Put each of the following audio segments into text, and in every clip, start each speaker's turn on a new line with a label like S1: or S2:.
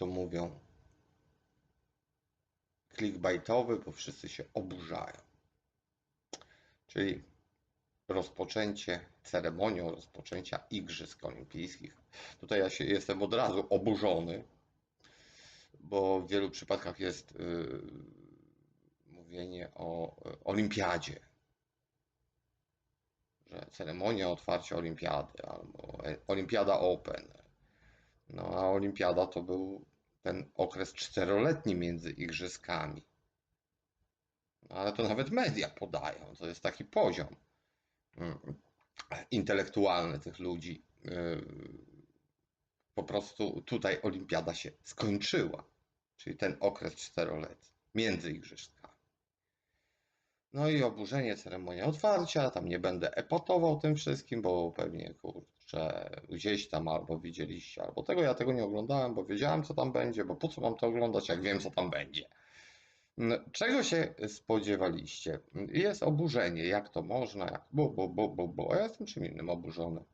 S1: to mówią, clickbaitowy, bo wszyscy się oburzają. Czyli rozpoczęcie ceremonią rozpoczęcia Igrzysk Olimpijskich. Tutaj ja się jestem od razu oburzony, bo w wielu przypadkach jest yy, mówienie o y, olimpiadzie. Że ceremonia otwarcia olimpiady albo e- Olimpiada Open. No a olimpiada to był ten okres czteroletni między igrzyskami. No, ale to nawet media podają. To jest taki poziom mm, intelektualny tych ludzi. Yy, Po prostu tutaj olimpiada się skończyła. Czyli ten okres czteroletni między igrzyskami. No i oburzenie ceremonia otwarcia. Tam nie będę epatował tym wszystkim, bo pewnie kurczę, gdzieś tam albo widzieliście, albo tego. Ja tego nie oglądałem, bo wiedziałem, co tam będzie, bo po co mam to oglądać, jak wiem, co tam będzie. Mm, Czego się spodziewaliście? Jest oburzenie, jak to można, jak bo, bo, bo, bo, bo. Ja jestem czym innym oburzony.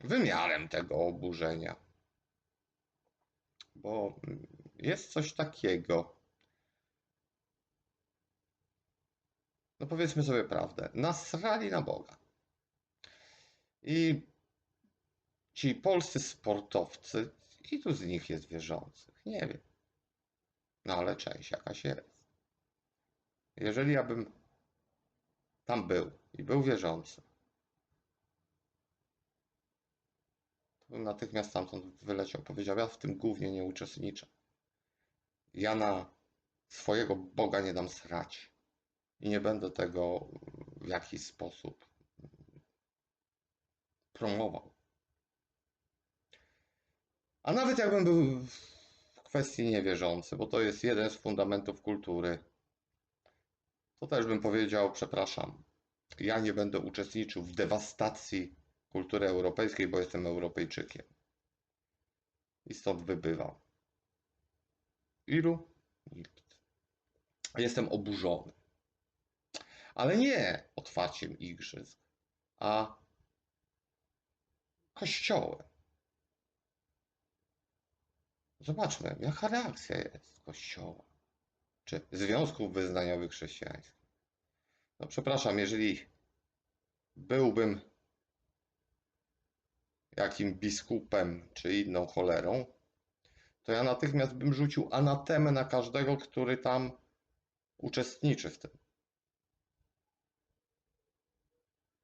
S1: Wymiarem tego oburzenia. Bo mm, jest coś takiego. No powiedzmy sobie prawdę. Nasrali na Boga. I ci polscy sportowcy, ilu z nich jest wierzących? Nie wiem. No ale część jakaś jest. Jeżeli ja bym tam był i był wierzący, to bym natychmiast stamtąd wyleciał. Powiedział, ja w tym głównie nie uczestniczę. Ja na swojego Boga nie dam srać. I nie będę tego w jakiś sposób promował. A nawet jakbym był w kwestii niewierzący, bo to jest jeden z fundamentów kultury, to też bym powiedział, przepraszam, ja nie będę uczestniczył w dewastacji kultury europejskiej, bo jestem Europejczykiem. I stąd wybywał. Ilu? Nikt. Jestem oburzony. Ale nie otwarciem igrzysk, a kościołem. Zobaczmy, jaka reakcja jest Kościoła, czy związków wyznaniowych chrześcijańskich. No przepraszam, jeżeli byłbym jakim biskupem czy inną cholerą, to ja natychmiast bym rzucił anatemę na każdego, który tam uczestniczy w tym.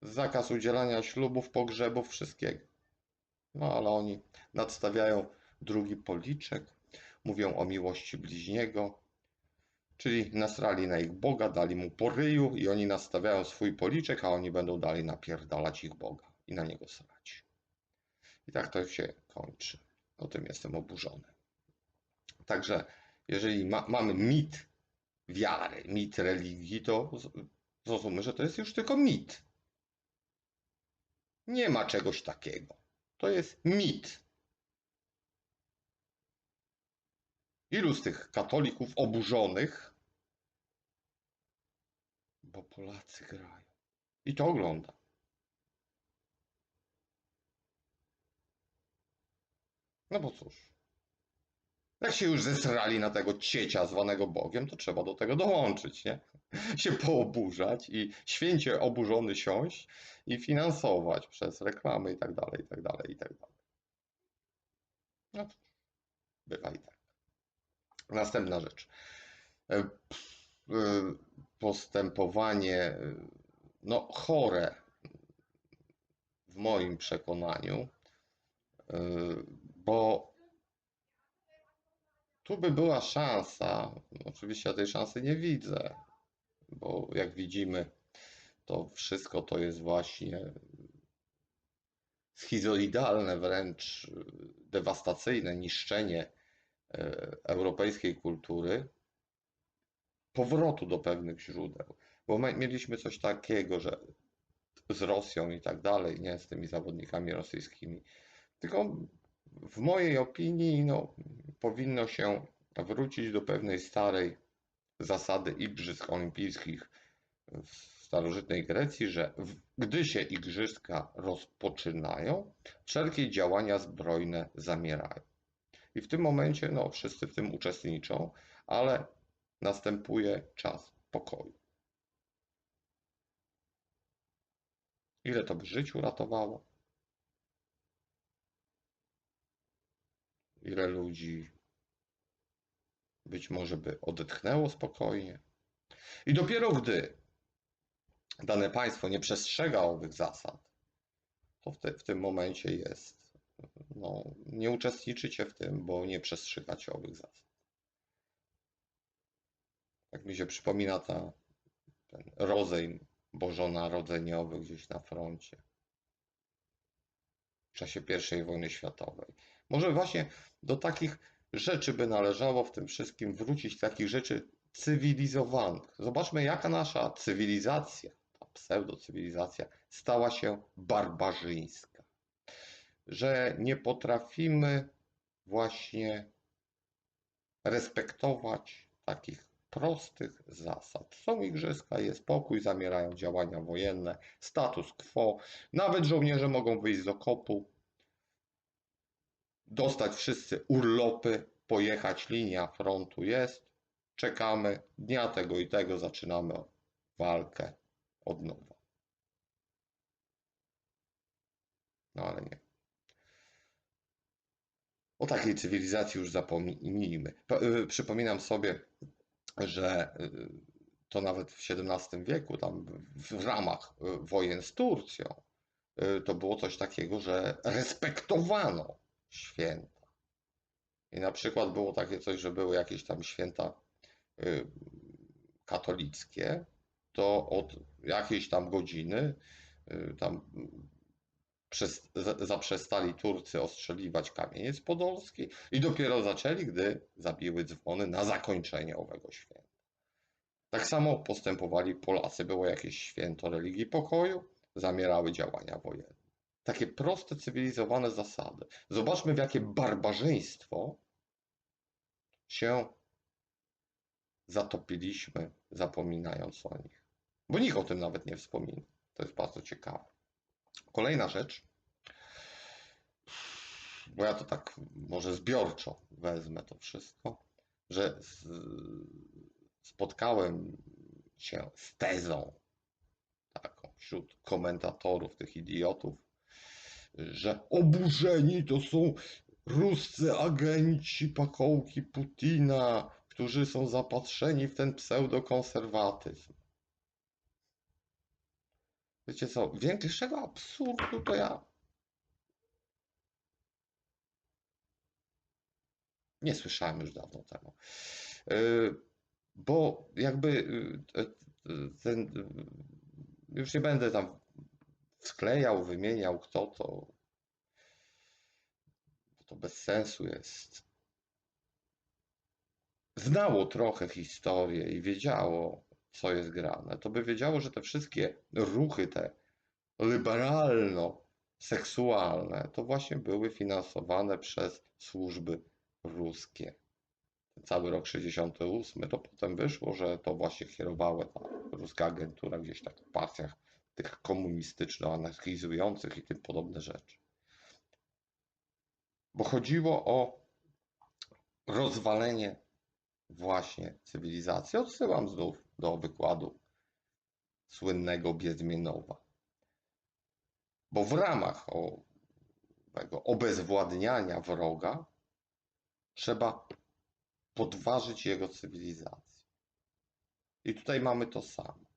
S1: Zakaz udzielania ślubów, pogrzebów, wszystkiego. No ale oni nadstawiają drugi policzek, mówią o miłości bliźniego, czyli nasrali na ich Boga, dali mu po ryju i oni nastawiają swój policzek, a oni będą dalej napierdalać ich Boga i na niego srać. I tak to się kończy. O tym jestem oburzony. Także jeżeli ma, mamy mit wiary, mit religii, to zrozummy, że to jest już tylko mit. Nie ma czegoś takiego. To jest mit. Ilu z tych katolików oburzonych, bo Polacy grają. I to ogląda. No bo cóż. Jak się już zesrali na tego ciecia zwanego Bogiem, to trzeba do tego dołączyć, nie? Się pooburzać i święcie oburzony siąść i finansować przez reklamy i tak dalej, i tak dalej, i tak dalej. No bywa i tak. Następna rzecz. E, e, Postępowanie, no chore w moim przekonaniu, e, bo tu by była szansa, oczywiście ja tej szansy nie widzę, bo jak widzimy, to wszystko to jest właśnie schizoidalne, wręcz dewastacyjne niszczenie e, europejskiej kultury, powrotu do pewnych źródeł. Bo my mieliśmy coś takiego, że z Rosją i tak dalej, nie z tymi zawodnikami rosyjskimi. Tylko w mojej opinii no, powinno się wrócić do pewnej starej zasady Igrzysk Olimpijskich w starożytnej Grecji, że gdy się igrzyska rozpoczynają, wszelkie działania zbrojne zamierają. I w tym momencie no, wszyscy w tym uczestniczą, ale następuje czas pokoju. Ile to by życiu ratowało? Ile ludzi być może by odetchnęło spokojnie? I dopiero gdy dane państwo nie przestrzega owych zasad, to w, te, w tym momencie jest. No, nie uczestniczycie w tym, bo nie przestrzegacie owych zasad. Tak mi się przypomina ta, ten rozejm bożonarodzeniowy gdzieś na froncie w czasie I wojny światowej. Może właśnie do takich rzeczy by należało w tym wszystkim wrócić, takich rzeczy cywilizowanych. Zobaczmy, jaka nasza cywilizacja, ta pseudocywilizacja, stała się barbarzyńska. Że nie potrafimy właśnie respektować takich prostych zasad. Są igrzyska, jest pokój, zamierają działania wojenne, status quo. Nawet żołnierze mogą wyjść z okopu, dostać wszyscy urlopy, pojechać, linia frontu jest, czekamy, dnia tego i tego zaczynamy walkę od nowa. No ale nie. O takiej cywilizacji już zapomnijmy. Y, Przypominam sobie, że y, to nawet w XVII wieku, tam w ramach y, wojen z Turcją, to było coś takiego, że respektowano święta. I na przykład było takie coś, że były jakieś tam święta y, katolickie, to od jakiejś tam godziny y, tam przez, za- zaprzestali Turcy ostrzeliwać kamieniec podolski i dopiero zaczęli, gdy zabiły dzwony na zakończenie owego święta. Tak samo postępowali Polacy. Było jakieś święto religii pokoju, zamierały działania wojenne. Takie proste, cywilizowane zasady. Zobaczmy, w jakie barbarzyństwo się zatopiliśmy, zapominając o nich. Bo nikt o tym nawet nie wspomina. To jest bardzo ciekawe. Kolejna rzecz, bo ja to tak może zbiorczo wezmę to wszystko, że spotkałem się z tezą taką wśród komentatorów, tych idiotów, że oburzeni to są ruscy agenci pakołki Putina, którzy są zapatrzeni w ten pseudokonserwatyzm. Wiecie co, większego absurdu to ja nie słyszałem już dawno temu. Yy, Bo jakby yy, te- ten, yy, już nie będę tam sklejał, wymieniał kto to, to bez sensu jest. Znało trochę historię i wiedziało, co jest grane, to by wiedziało, że te wszystkie ruchy, te liberalno-seksualne, to właśnie były finansowane przez służby ruskie. Ten cały rok 68 to potem wyszło, że to właśnie kierowała ta ruska agentura gdzieś tak w partiach tych komunistyczno-anarchizujących i tym podobne rzeczy. Bo chodziło o rozwalenie właśnie cywilizacji. Odsyłam znów do wykładu słynnego Biedmienowa. Bo w ramach o, tego obezwładniania wroga trzeba podważyć jego cywilizację. I tutaj mamy to samo.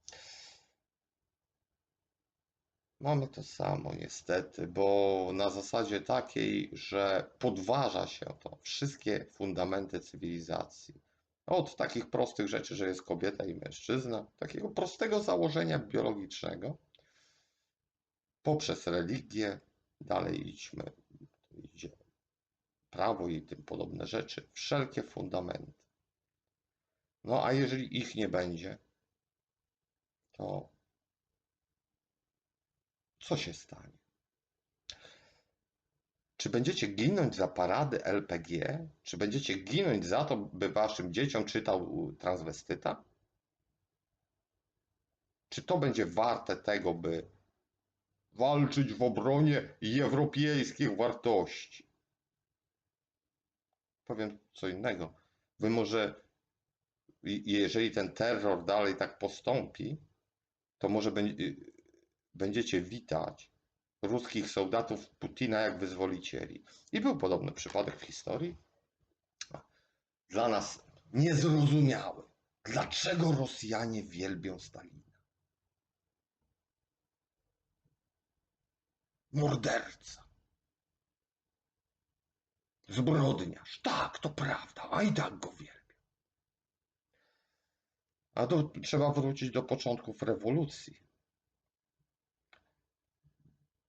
S1: Mamy to samo niestety, bo na zasadzie takiej, że podważa się to wszystkie fundamenty cywilizacji. Od takich prostych rzeczy, że jest kobieta i mężczyzna, takiego prostego założenia biologicznego, poprzez religię, dalej idźmy, idzie prawo i tym podobne rzeczy, wszelkie fundamenty. No a jeżeli ich nie będzie, to co się stanie? Czy będziecie ginąć za parady LPG? Czy będziecie ginąć za to, by waszym dzieciom czytał transwestyta? Czy to będzie warte tego, by walczyć w obronie europejskich wartości? Powiem co innego. Wy może, jeżeli ten terror dalej tak postąpi, to może będzie, będziecie witać ruskich soldatów Putina jak wyzwolicieli. I był podobny przypadek w historii. Dla nas niezrozumiały. Dlaczego Rosjanie wielbią Stalina? Morderca. Zbrodniarz. Tak, to prawda, a i tak go wielbią. A to trzeba wrócić do początków rewolucji,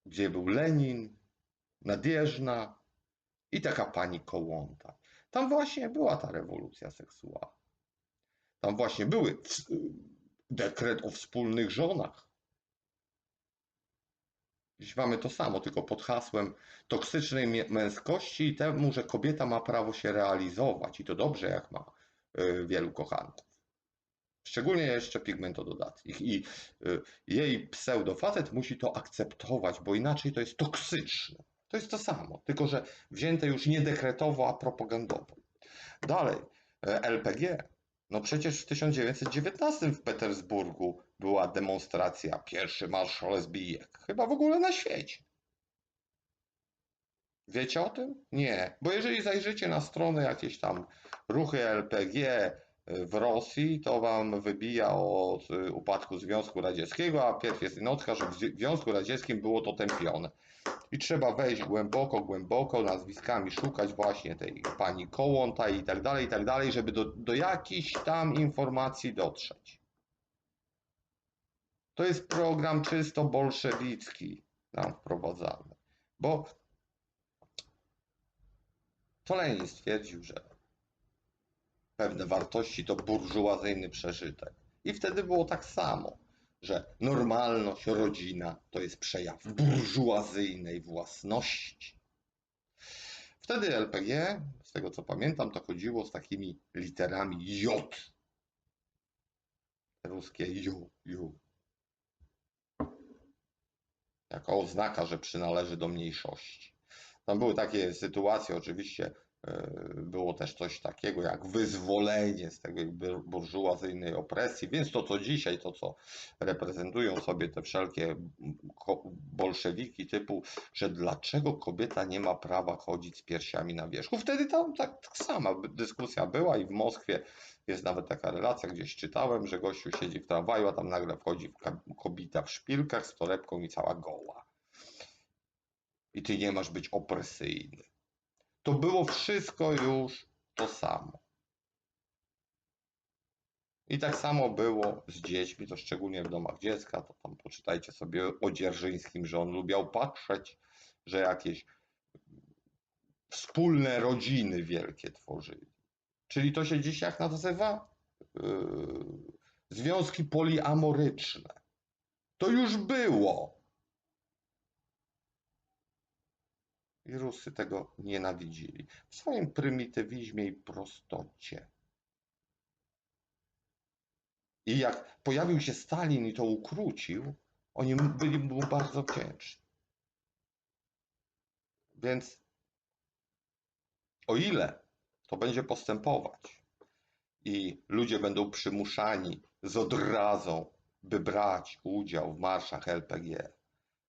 S1: gdzie był Lenin, Nadieżna i taka pani Kołąta. Tam właśnie była ta rewolucja seksualna. Tam właśnie były dekret o wspólnych żonach. Dziś mamy to samo, tylko pod hasłem toksycznej męskości i temu, że kobieta ma prawo się realizować. I to dobrze, jak ma y, wielu kochanków. Szczególnie jeszcze pigmentododatnych. I y, jej pseudofacet musi to akceptować, bo inaczej to jest toksyczne. To jest to samo, tylko że wzięte już nie dekretowo, a propagandowo. Dalej, e, LPG. No przecież w 1919 w Petersburgu była demonstracja, pierwszy marsz lesbijek. Chyba w ogóle na świecie. Wiecie o tym? Nie. Bo jeżeli zajrzycie na strony jakieś tam ruchy LPG w Rosji, to wam wybija od y, upadku Związku Radzieckiego, a pierw jest notka, że w Związku Radzieckim było to tępione. I trzeba wejść głęboko, głęboko, nazwiskami szukać właśnie tej pani Kołąta i tak dalej, i tak dalej, żeby do, do jakichś tam informacji dotrzeć. To jest program czysto bolszewicki nam wprowadzany. Bo to Lenin stwierdził, że pewne wartości to burżuazyjny przeżytek. I wtedy było tak samo, że normalność, rodzina to jest przejaw burżuazyjnej własności. Wtedy LPG, z tego co pamiętam, to chodziło z takimi literami J. Ruskie Ju, Ju. Jako oznaka, że przynależy do mniejszości. Tam były takie sytuacje, oczywiście było też coś takiego jak wyzwolenie z bur- burżuazyjnej opresji, więc to co dzisiaj, to co reprezentują sobie te wszelkie bolszewiki typu, że dlaczego kobieta nie ma prawa chodzić z piersiami na wierzchu. Wtedy tam tak, tak sama dyskusja była i w Moskwie jest nawet taka relacja, gdzieś czytałem, że gościu siedzi w tramwaju, a tam nagle wchodzi kobieta w szpilkach z torebką i cała goła. I ty nie masz być opresyjny. To było wszystko już to samo. I tak samo było z dziećmi, to szczególnie w domach dziecka, to tam poczytajcie sobie o Dzierżyńskim, że on lubiał patrzeć, że jakieś wspólne rodziny wielkie tworzyli. Czyli to się dziś jak nazywa? Yy, związki poliamoryczne. To już było. I Rusy tego nienawidzili. W swoim prymitywizmie i prostocie. I jak pojawił się Stalin i to ukrócił, oni byli mu bardzo wdzięczni. Więc o ile to będzie postępować i ludzie będą przymuszani z odrazą, by brać udział w marszach LPG,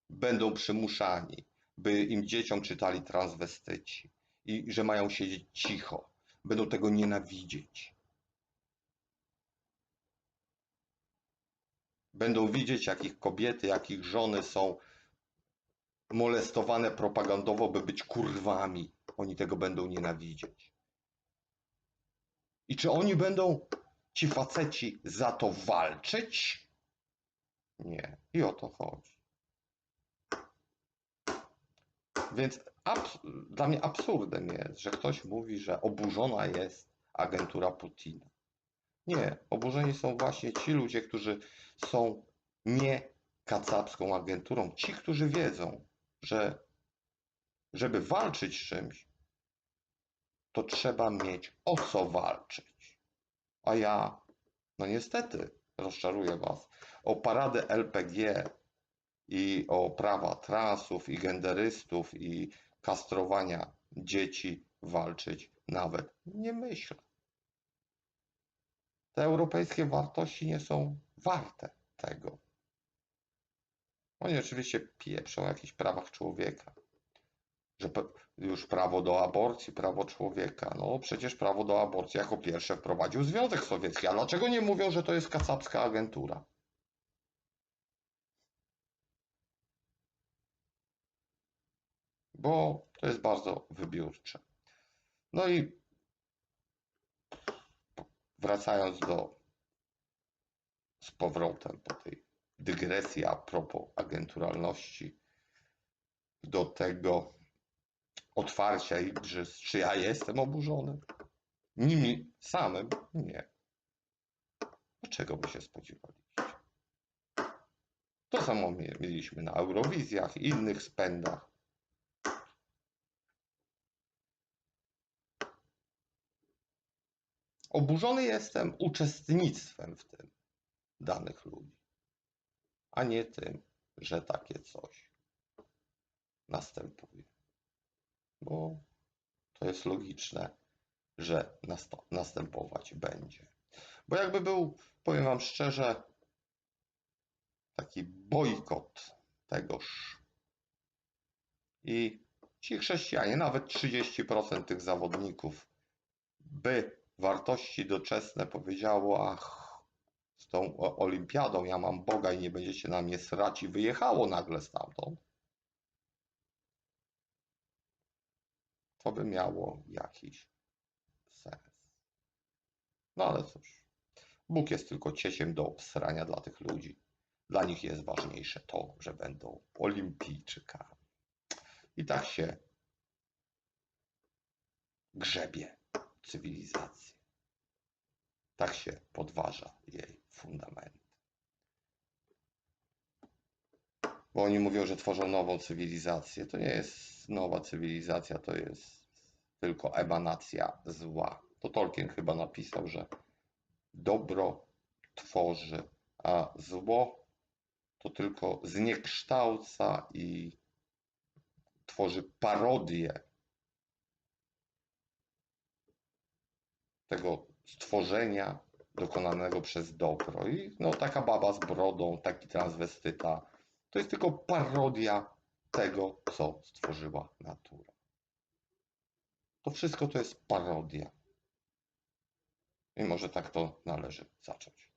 S1: będą przymuszani, by im dzieciom czytali transwestyci i że mają siedzieć cicho, będą tego nienawidzieć. Będą widzieć, jak ich kobiety, jak ich żony są molestowane propagandowo, by być kurwami. Oni tego będą nienawidzieć. I czy oni będą, ci faceci, za to walczyć? Nie. I o to chodzi. Więc dla mnie absurdem jest, że ktoś mówi, że oburzona jest agentura Putina. Nie, oburzeni są właśnie ci ludzie, którzy są nie kacapską agenturą. Ci, którzy wiedzą, że żeby walczyć z czymś, to trzeba mieć o co walczyć. A ja, no niestety, rozczaruję Was, o paradę LPG i o prawa transów i genderystów i kastrowania dzieci walczyć nawet nie myślę. Te europejskie wartości nie są warte tego. Oni oczywiście pieprzą o jakichś prawach człowieka. Że już prawo do aborcji, prawo człowieka. No przecież prawo do aborcji jako pierwsze wprowadził Związek Sowiecki. A dlaczego nie mówią, że to jest kacapska agentura? Bo to jest bardzo wybiórcze. No i wracając do z powrotem po tej dygresji a propos agenturalności do tego otwarcia igrzysk, czy ja jestem oburzony? Nimi samym nie. Dlaczego by się spodziewaliście? To samo mie- mieliśmy na Eurowizjach innych spędach. Oburzony jestem uczestnictwem w tym danych ludzi, a nie tym, że takie coś następuje. Bo to jest logiczne, że następować będzie. Bo jakby był, powiem Wam szczerze, taki bojkot tegoż i ci chrześcijanie, nawet 30% tych zawodników, by wartości doczesne powiedziało, ach, z tą olimpiadą ja mam Boga i nie będziecie na mnie srać i wyjechało nagle stamtąd, to by miało jakiś sens. No ale cóż, Bóg jest tylko cieciem do obsrania dla tych ludzi. Dla nich jest ważniejsze to, że będą olimpijczykami. I tak się grzebie cywilizacji. Tak się podważa jej fundamenty. Bo oni mówią, że tworzą nową cywilizację. To nie jest nowa cywilizacja, to jest tylko emanacja zła. To Tolkien chyba napisał, że dobro tworzy, a zło to tylko zniekształca i tworzy parodię tego stworzenia dokonanego przez dobro. I no, taka baba z brodą, taki transwestyta, to jest tylko parodia tego, co stworzyła natura. To wszystko to jest parodia. I może tak to należy zacząć.